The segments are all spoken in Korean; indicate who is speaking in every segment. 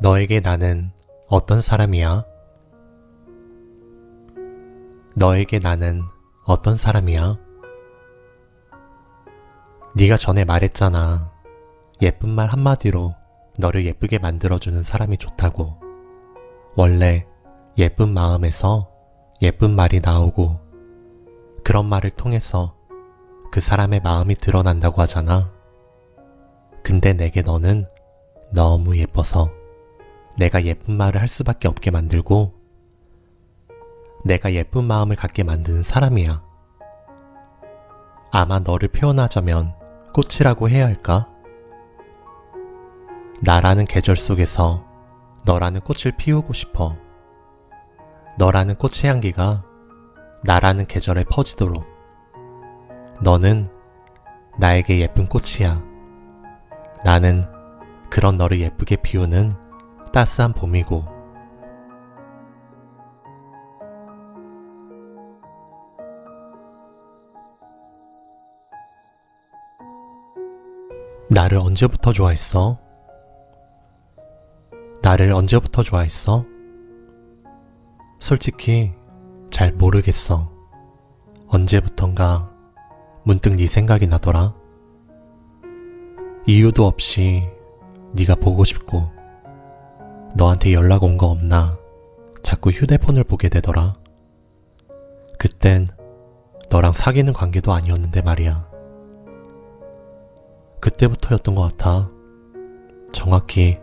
Speaker 1: 너에게 나는 어떤 사람이야? 너에게 나는 어떤 사람이야? 네가 전에 말했잖아. 예쁜 말 한마디로 너를 예쁘게 만들어주는 사람이 좋다고. 원래 예쁜 마음에서 예쁜 말이 나오고 그런 말을 통해서 그 사람의 마음이 드러난다고 하잖아. 근데 내게 너는 너무 예뻐서 내가 예쁜 말을 할 수밖에 없게 만들고 내가 예쁜 마음을 갖게 만드는 사람이야. 아마 너를 표현하자면 꽃이라고 해야 할까? 나라는 계절 속에서 너라는 꽃을 피우고 싶어. 너라는 꽃의 향기가 나라는 계절에 퍼지도록. 너는 나에게 예쁜 꽃이야. 나는 그런 너를 예쁘게 피우는 따스한 봄이고. 나를 언제부터 좋아했어? 나를 언제부터 좋아했어? 솔직히 잘 모르겠어. 언제부턴가 문득 네 생각이 나더라. 이유도 없이 네가 보고 싶고 너한테 연락 온 거 없나 자꾸 휴대폰을 보게 되더라. 그땐 너랑 사귀는 관계도 아니었는데 말이야. 그때부터였던 것 같아. 정확히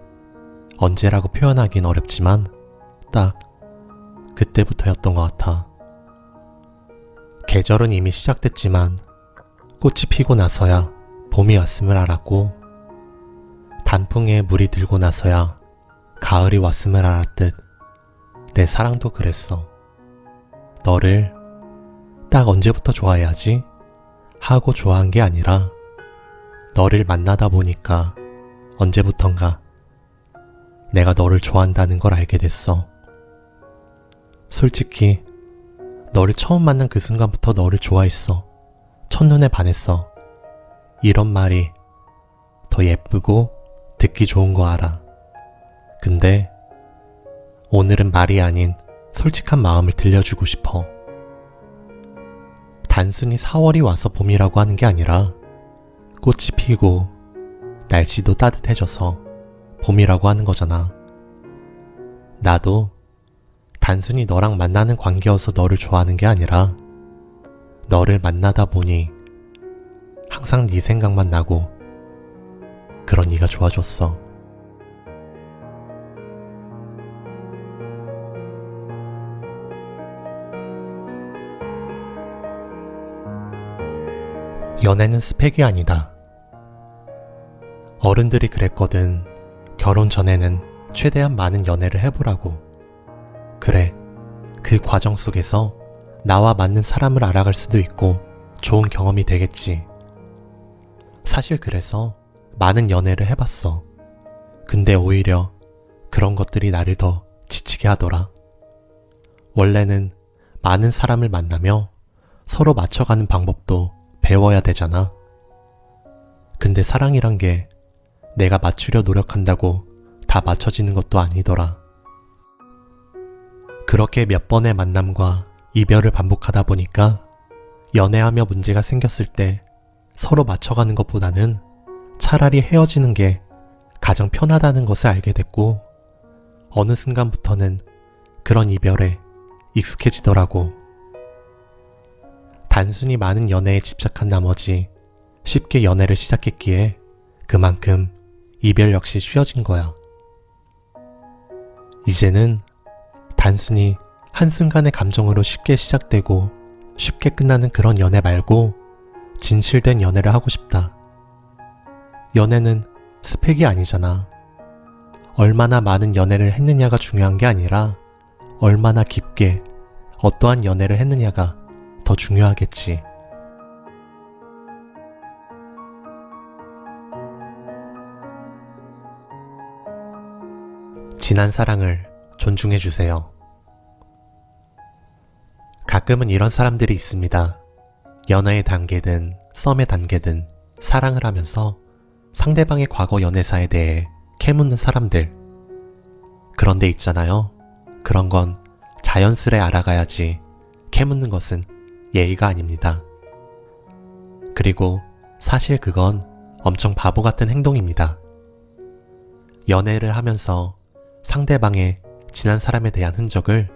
Speaker 1: 언제라고 표현하긴 어렵지만 딱 그때부터였던 것 같아. 계절은 이미 시작됐지만 꽃이 피고 나서야 봄이 왔음을 알았고 단풍에 물이 들고 나서야 가을이 왔음을 알았듯 내 사랑도 그랬어. 너를 딱 언제부터 좋아해야지 하고 좋아한 게 아니라 너를 만나다 보니까 언제부턴가 내가 너를 좋아한다는 걸 알게 됐어. 솔직히 너를 처음 만난 그 순간부터 너를 좋아했어. 첫눈에 반했어. 이런 말이 더 예쁘고 듣기 좋은 거 알아. 근데 오늘은 말이 아닌 솔직한 마음을 들려주고 싶어. 단순히 4월이 와서 봄이라고 하는 게 아니라 꽃이 피고 날씨도 따뜻해져서 봄이라고 하는 거잖아. 나도 단순히 너랑 만나는 관계여서 너를 좋아하는 게 아니라 너를 만나다 보니 항상 네 생각만 나고 그런 네가 좋아졌어. 연애는 스펙이 아니다. 어른들이 그랬거든. 결혼 전에는 최대한 많은 연애를 해보라고. 그래. 그 과정 속에서 나와 맞는 사람을 알아갈 수도 있고 좋은 경험이 되겠지. 사실 그래서 많은 연애를 해봤어. 근데 오히려 그런 것들이 나를 더 지치게 하더라. 원래는 많은 사람을 만나며 서로 맞춰가는 방법도 배워야 되잖아. 근데 사랑이란 게 내가 맞추려 노력한다고 다 맞춰지는 것도 아니더라. 그렇게 몇 번의 만남과 이별을 반복하다 보니까 연애하며 문제가 생겼을 때 서로 맞춰가는 것보다는 차라리 헤어지는 게 가장 편하다는 것을 알게 됐고 어느 순간부터는 그런 이별에 익숙해지더라고. 단순히 많은 연애에 집착한 나머지 쉽게 연애를 시작했기에 그만큼 이별 역시 쉬워진 거야. 이제는 단순히 한순간의 감정으로 쉽게 시작되고 쉽게 끝나는 그런 연애 말고 진실된 연애를 하고 싶다. 연애는 스펙이 아니잖아. 얼마나 많은 연애를 했느냐가 중요한 게 아니라 얼마나 깊게 어떠한 연애를 했느냐가 더 중요하겠지. 지난 사랑을 존중해 주세요. 가끔은 이런 사람들이 있습니다. 연애의 단계든 썸의 단계든 사랑을 하면서 상대방의 과거 연애사에 대해 캐묻는 사람들. 그런데 있잖아요. 그런 건 자연스레 알아가야지 캐묻는 것은 예의가 아닙니다. 그리고 사실 그건 엄청 바보 같은 행동입니다. 연애를 하면서 상대방의 지난 사람에 대한 흔적을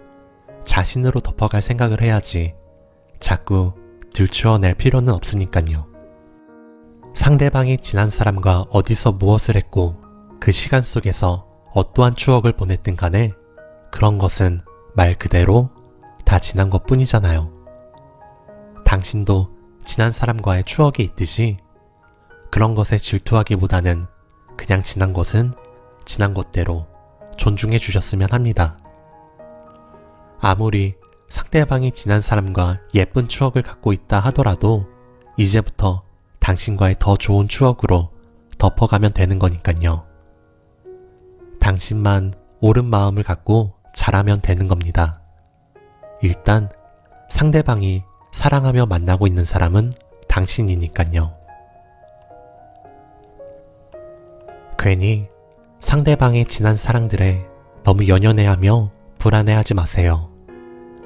Speaker 1: 자신으로 덮어갈 생각을 해야지 자꾸 들추어낼 필요는 없으니까요. 상대방이 지난 사람과 어디서 무엇을 했고 그 시간 속에서 어떠한 추억을 보냈든 간에 그런 것은 말 그대로 다 지난 것 뿐이잖아요. 당신도 지난 사람과의 추억이 있듯이 그런 것에 질투하기보다는 그냥 지난 것은 지난 것대로 존중해 주셨으면 합니다. 아무리 상대방이 지난 사람과 예쁜 추억을 갖고 있다 하더라도 이제부터 당신과의 더 좋은 추억으로 덮어가면 되는 거니까요. 당신만 옳은 마음을 갖고 잘하면 되는 겁니다. 일단 상대방이 사랑하며 만나고 있는 사람은 당신이니까요. 괜히 상대방의 지난 사랑들에 너무 연연해하며 불안해하지 마세요.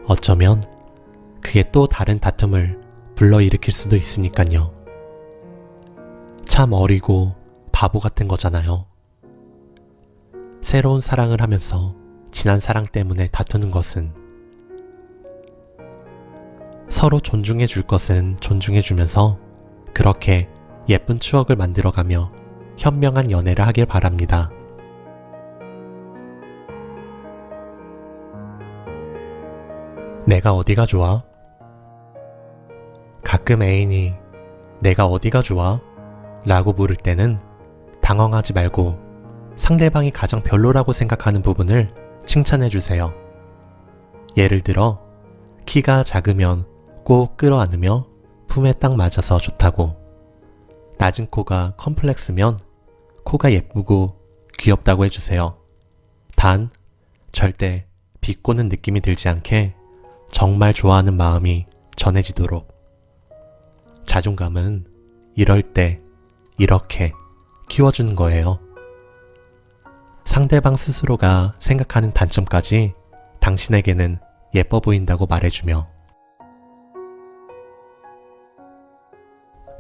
Speaker 1: 어쩌면 그게 또 다른 다툼을 불러일으킬 수도 있으니까요. 참 어리고 바보 같은 거잖아요. 새로운 사랑을 하면서 지난 사랑 때문에 다투는 것은 서로 존중해 줄 것은 존중해 주면서 그렇게 예쁜 추억을 만들어가며 현명한 연애를 하길 바랍니다. 내가 어디가 좋아? 가끔 애인이 내가 어디가 좋아? 라고 물을 때는 당황하지 말고 상대방이 가장 별로라고 생각하는 부분을 칭찬해 주세요. 예를 들어, 키가 작으면 꼭 끌어안으며 품에 딱 맞아서 좋다고. 낮은 코가 컴플렉스면 코가 예쁘고 귀엽다고 해주세요. 단, 절대 비꼬는 느낌이 들지 않게 정말 좋아하는 마음이 전해지도록. 자존감은 이럴 때 이렇게 키워주는 거예요. 상대방 스스로가 생각하는 단점까지 당신에게는 예뻐 보인다고 말해주며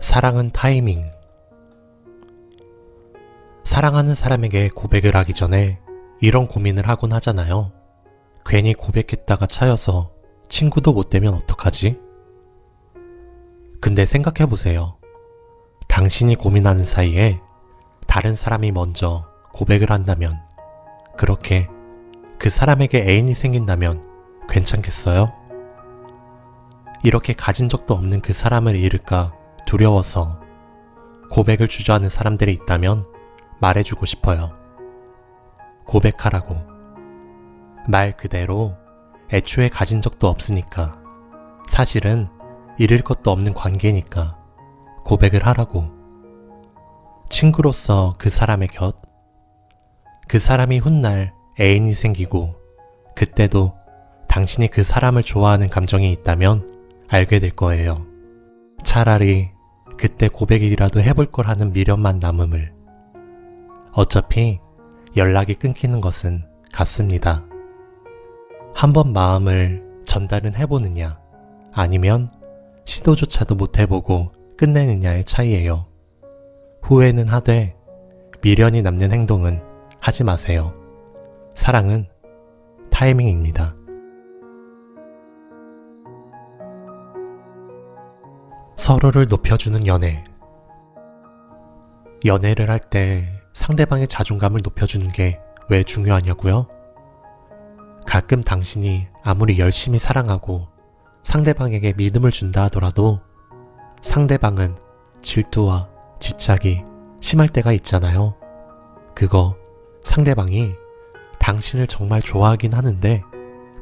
Speaker 1: 사랑은 타이밍 사랑하는 사람에게 고백을 하기 전에 이런 고민을 하곤 하잖아요. 괜히 고백했다가 차여서 친구도 못 되면 어떡하지? 근데 생각해보세요. 당신이 고민하는 사이에 다른 사람이 먼저 고백을 한다면, 그렇게 그 사람에게 애인이 생긴다면 괜찮겠어요? 이렇게 가진 적도 없는 그 사람을 잃을까 두려워서 고백을 주저하는 사람들이 있다면 말해주고 싶어요. 고백하라고. 말 그대로 애초에 가진 적도 없으니까. 사실은 잃을 것도 없는 관계니까 고백을 하라고. 친구로서 그 사람의 곁, 그 사람이 훗날 애인이 생기고, 그때도 당신이 그 사람을 좋아하는 감정이 있다면 알게 될 거예요. 차라리 그때 고백이라도 해볼 걸 하는 미련만 남음을. 어차피 연락이 끊기는 것은 같습니다. 한번 마음을 전달은 해보느냐, 아니면 시도조차도 못 해보고 끝내느냐의 차이예요. 후회는 하되 미련이 남는 행동은 하지 마세요. 사랑은 타이밍입니다. 서로를 높여주는 연애. 연애를 할 때 상대방의 자존감을 높여주는 게 왜 중요하냐고요? 가끔 당신이 아무리 열심히 사랑하고 상대방에게 믿음을 준다 하더라도 상대방은 질투와 집착이 심할 때가 있잖아요. 그거 상대방이 당신을 정말 좋아하긴 하는데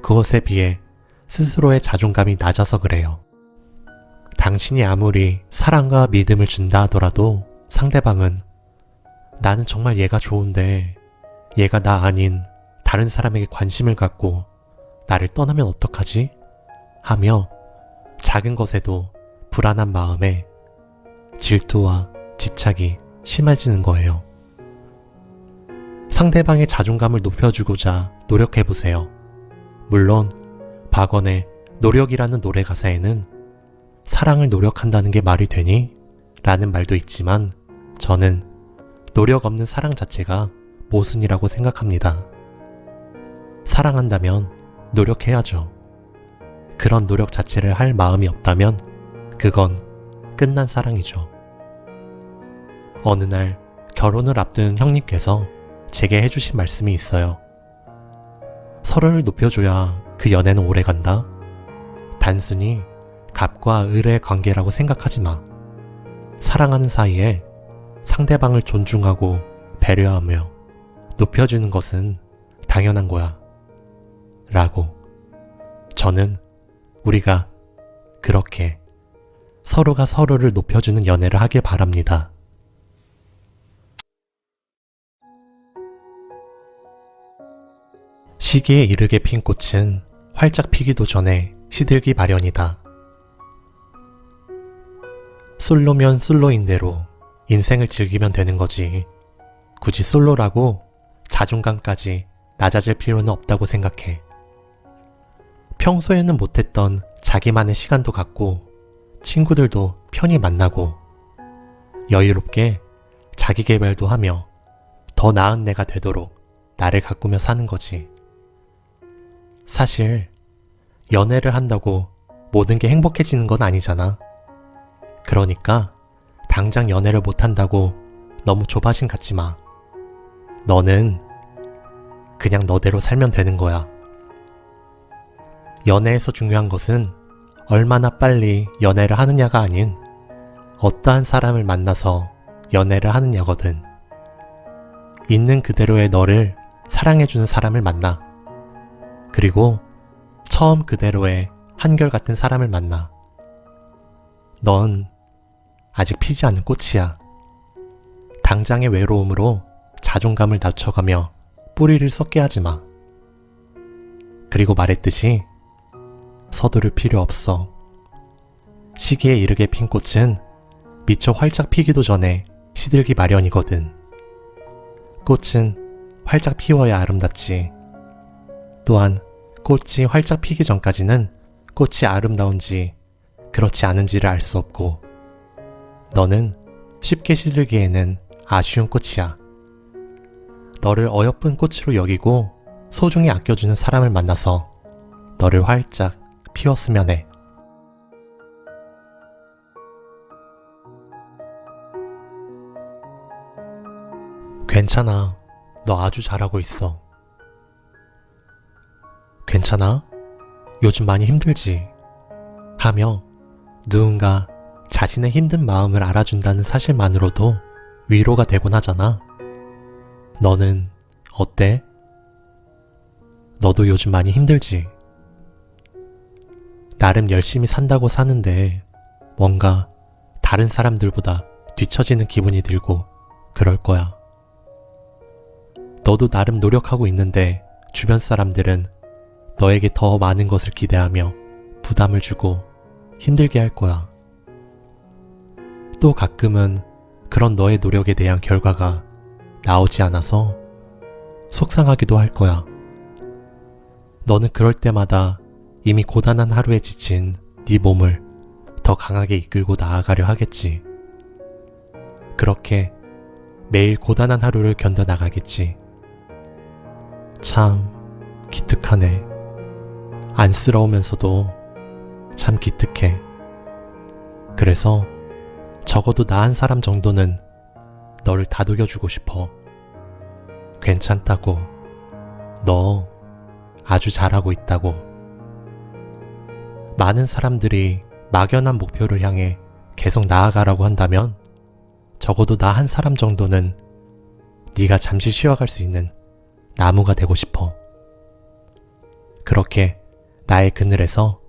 Speaker 1: 그것에 비해 스스로의 자존감이 낮아서 그래요. 당신이 아무리 사랑과 믿음을 준다 하더라도 상대방은 나는 정말 얘가 좋은데 얘가 나 아닌 다른 사람에게 관심을 갖고 나를 떠나면 어떡하지? 하며 작은 것에도 불안한 마음에 질투와 집착이 심해지는 거예요. 상대방의 자존감을 높여주고자 노력해보세요. 물론, 박원의 노력이라는 노래 가사에는 사랑을 노력한다는 게 말이 되니? 라는 말도 있지만 저는 노력 없는 사랑 자체가 모순이라고 생각합니다. 사랑한다면 노력해야죠. 그런 노력 자체를 할 마음이 없다면 그건 끝난 사랑이죠. 어느 날 결혼을 앞둔 형님께서 제게 해주신 말씀이 있어요. 서로를 높여줘야 그 연애는 오래 간다. 단순히 갑과 을의 관계라고 생각하지 마. 사랑하는 사이에 상대방을 존중하고 배려하며 높여주는 것은 당연한 거야. 라고. 저는 우리가 그렇게 서로가 서로를 높여주는 연애를 하길 바랍니다. 시기에 이르게 핀 꽃은 활짝 피기도 전에 시들기 마련이다. 솔로면 솔로인 대로 인생을 즐기면 되는 거지. 굳이 솔로라고 자존감까지 낮아질 필요는 없다고 생각해. 평소에는 못했던 자기만의 시간도 갖고 친구들도 편히 만나고 여유롭게 자기 개발도 하며 더 나은 내가 되도록 나를 가꾸며 사는 거지. 사실 연애를 한다고 모든 게 행복해지는 건 아니잖아. 그러니까 당장 연애를 못 한다고 너무 조바심 갖지 마. 너는 그냥 너대로 살면 되는 거야. 연애에서 중요한 것은 얼마나 빨리 연애를 하느냐가 아닌 어떠한 사람을 만나서 연애를 하느냐거든. 있는 그대로의 너를 사랑해주는 사람을 만나. 그리고 처음 그대로의 한결같은 사람을 만나. 넌 아직 피지 않은 꽃이야. 당장의 외로움으로 자존감을 낮춰가며 뿌리를 썩게 하지 마. 그리고 말했듯이 서두를 필요 없어. 시기에 이르게 핀 꽃은 미처 활짝 피기도 전에 시들기 마련이거든. 꽃은 활짝 피워야 아름답지. 또한 꽃이 활짝 피기 전까지는 꽃이 아름다운지 그렇지 않은지를 알 수 없고 너는 쉽게 시들기에는 아쉬운 꽃이야. 너를 어여쁜 꽃으로 여기고 소중히 아껴주는 사람을 만나서 너를 활짝 피웠으면 해. 괜찮아. 너 아주 잘하고 있어. 괜찮아? 요즘 많이 힘들지? 하며 누군가 자신의 힘든 마음을 알아준다는 사실만으로도 위로가 되곤 하잖아. 너는 어때? 너도 요즘 많이 힘들지? 나름 열심히 산다고 사는데 뭔가 다른 사람들보다 뒤처지는 기분이 들고 그럴 거야. 너도 나름 노력하고 있는데 주변 사람들은 너에게 더 많은 것을 기대하며 부담을 주고 힘들게 할 거야. 또 가끔은 그런 너의 노력에 대한 결과가 나오지 않아서 속상하기도 할 거야. 너는 그럴 때마다 이미 고단한 하루에 지친 네 몸을 더 강하게 이끌고 나아가려 하겠지. 그렇게 매일 고단한 하루를 견뎌나가겠지. 참 기특하네. 안쓰러우면서도 참 기특해. 그래서 적어도 나 한 사람 정도는 너를 다독여주고 싶어. 괜찮다고. 너 아주 잘하고 있다고. 많은 사람들이 막연한 목표를 향해 계속 나아가라고 한다면 적어도 나 한 사람 정도는 네가 잠시 쉬어갈 수 있는 나무가 되고 싶어. 그렇게 나의 그늘에서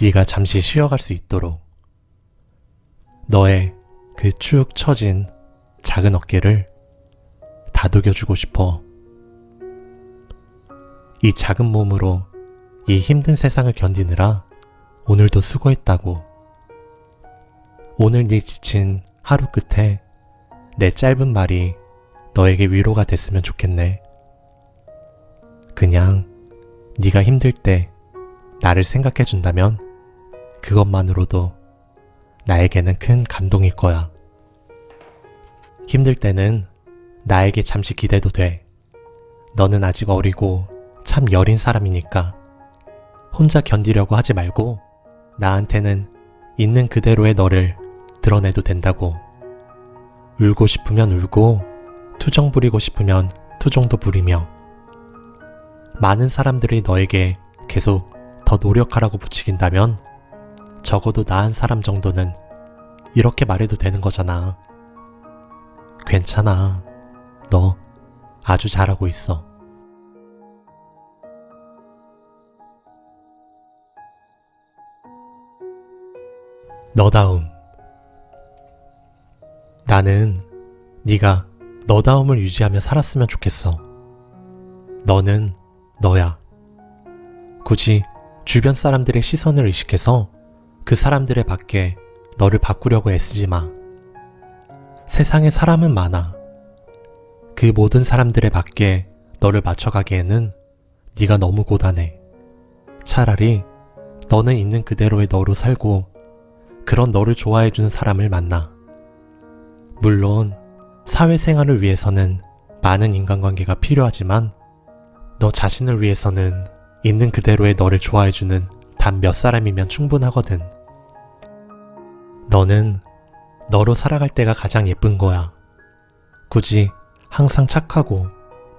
Speaker 1: 네가 잠시 쉬어갈 수 있도록 너의 그 축 처진 작은 어깨를 다독여주고 싶어. 이 작은 몸으로 이 힘든 세상을 견디느라 오늘도 수고했다고. 오늘 네 지친 하루 끝에 내 짧은 말이 너에게 위로가 됐으면 좋겠네. 그냥 네가 힘들 때 나를 생각해 준다면 그것만으로도 나에게는 큰 감동일 거야. 힘들 때는 나에게 잠시 기대도 돼. 너는 아직 어리고 참 여린 사람이니까 혼자 견디려고 하지 말고 나한테는 있는 그대로의 너를 드러내도 된다고. 울고 싶으면 울고 투정 부리고 싶으면 투정도 부리며 많은 사람들이 너에게 계속 더 노력하라고 부추긴다면 적어도 나은 사람 정도는 이렇게 말해도 되는 거잖아. 괜찮아. 너 아주 잘하고 있어. 너다움. 나는 네가 너다움을 유지하며 살았으면 좋겠어. 너는 너야. 굳이 주변 사람들의 시선을 의식해서 그 사람들의 밖에 너를 바꾸려고 애쓰지 마. 세상에 사람은 많아. 그 모든 사람들의 밖에 너를 맞춰가기에는 네가 너무 고단해. 차라리 너는 있는 그대로의 너로 살고 그런 너를 좋아해주는 사람을 만나. 물론 사회생활을 위해서는 많은 인간관계가 필요하지만 너 자신을 위해서는 있는 그대로의 너를 좋아해주는 단 몇 사람이면 충분하거든. 너는 너로 살아갈 때가 가장 예쁜 거야. 굳이 항상 착하고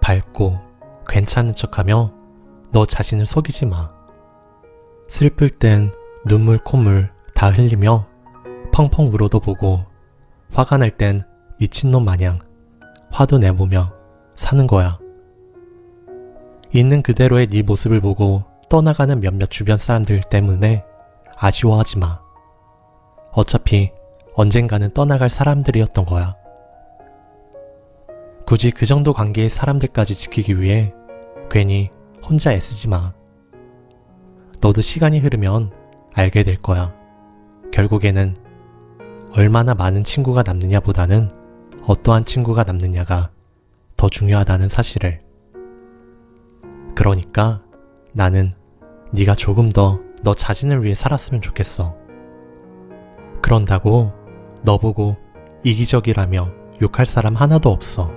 Speaker 1: 밝고 괜찮은 척하며 너 자신을 속이지 마. 슬플 땐 눈물 콧물 다 흘리며 펑펑 울어도 보고 화가 날 땐 미친놈 마냥 화도 내보며 사는 거야. 있는 그대로의 네 모습을 보고 떠나가는 몇몇 주변 사람들 때문에 아쉬워하지 마. 어차피 언젠가는 떠나갈 사람들이었던 거야. 굳이 그 정도 관계의 사람들까지 지키기 위해 괜히 혼자 애쓰지 마. 너도 시간이 흐르면 알게 될 거야. 결국에는 얼마나 많은 친구가 남느냐 보다는 어떠한 친구가 남느냐가 더 중요하다는 사실을. 그러니까 나는 네가 조금 더 너 자신을 위해 살았으면 좋겠어. 그런다고 너 보고 이기적이라며 욕할 사람 하나도 없어.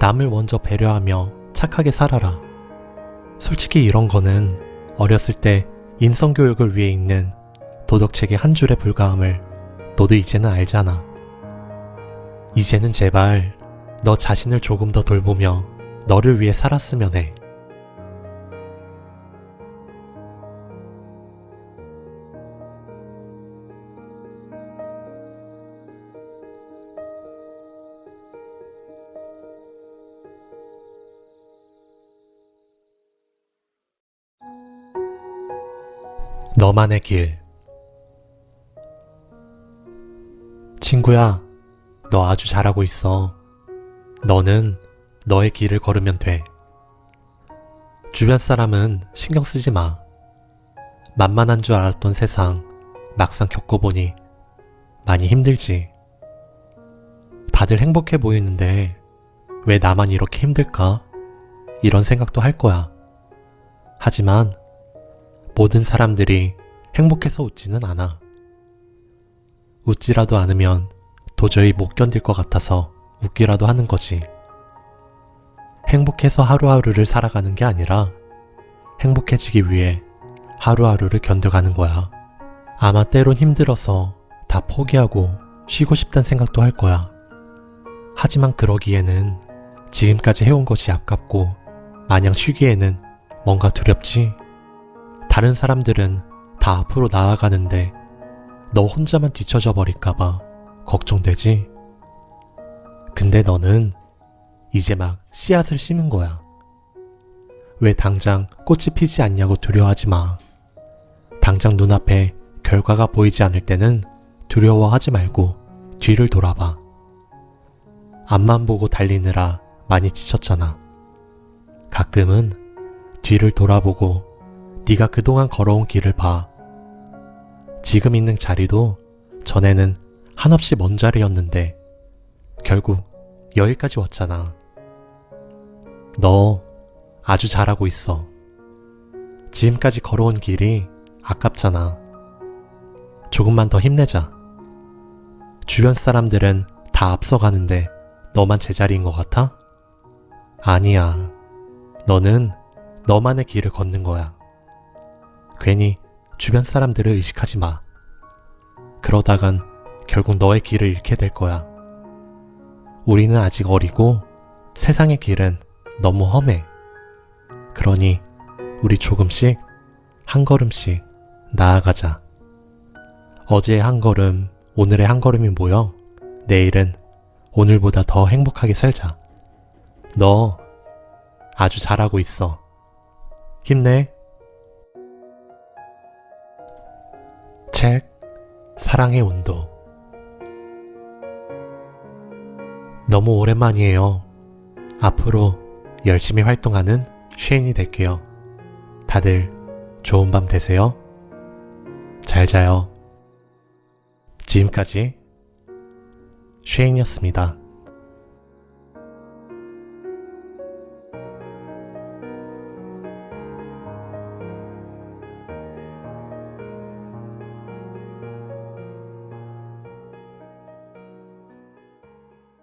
Speaker 1: 남을 먼저 배려하며 착하게 살아라. 솔직히 이런 거는 어렸을 때 인성교육을 위해 있는 도덕책의 한 줄에 불과함을 너도 이제는 알잖아. 이제는 제발 너 자신을 조금 더 돌보며 너를 위해 살았으면 해. 너만의 길. 친구야, 너 아주 잘하고 있어. 너는 너의 길을 걸으면 돼. 주변 사람은 신경 쓰지 마. 만만한 줄 알았던 세상 막상 겪어보니 많이 힘들지. 다들 행복해 보이는데 왜 나만 이렇게 힘들까? 이런 생각도 할 거야. 하지만 모든 사람들이 행복해서 웃지는 않아. 웃지라도 않으면 도저히 못 견딜 것 같아서 웃기라도 하는 거지. 행복해서 하루하루를 살아가는 게 아니라 행복해지기 위해 하루하루를 견뎌가는 거야. 아마 때론 힘들어서 다 포기하고 쉬고 싶단 생각도 할 거야. 하지만 그러기에는 지금까지 해온 것이 아깝고 마냥 쉬기에는 뭔가 두렵지. 다른 사람들은 다 앞으로 나아가는데 너 혼자만 뒤처져 버릴까봐 걱정되지? 근데 너는 이제 막 씨앗을 심은 거야. 왜 당장 꽃이 피지 않냐고 두려워하지 마. 당장 눈앞에 결과가 보이지 않을 때는 두려워하지 말고 뒤를 돌아봐. 앞만 보고 달리느라 많이 지쳤잖아. 가끔은 뒤를 돌아보고 네가 그동안 걸어온 길을 봐. 지금 있는 자리도 전에는 한없이 먼 자리였는데 결국 여기까지 왔잖아. 너 아주 잘하고 있어. 지금까지 걸어온 길이 아깝잖아. 조금만 더 힘내자. 주변 사람들은 다 앞서가는데 너만 제자리인 것 같아? 아니야. 너는 너만의 길을 걷는 거야. 괜히 주변 사람들을 의식하지 마. 그러다간 결국 너의 길을 잃게 될 거야. 우리는 아직 어리고 세상의 길은 너무 험해. 그러니 우리 조금씩 한 걸음씩 나아가자. 어제의 한 걸음, 오늘의 한 걸음이 모여 내일은 오늘보다 더 행복하게 살자. 너 아주 잘하고 있어. 힘내. 책 사랑의 온도 너무 오랜만이에요. 앞으로 열심히 활동하는 쉐인이 될게요. 다들 좋은 밤 되세요. 잘 자요. 지금까지 쉐인이었습니다.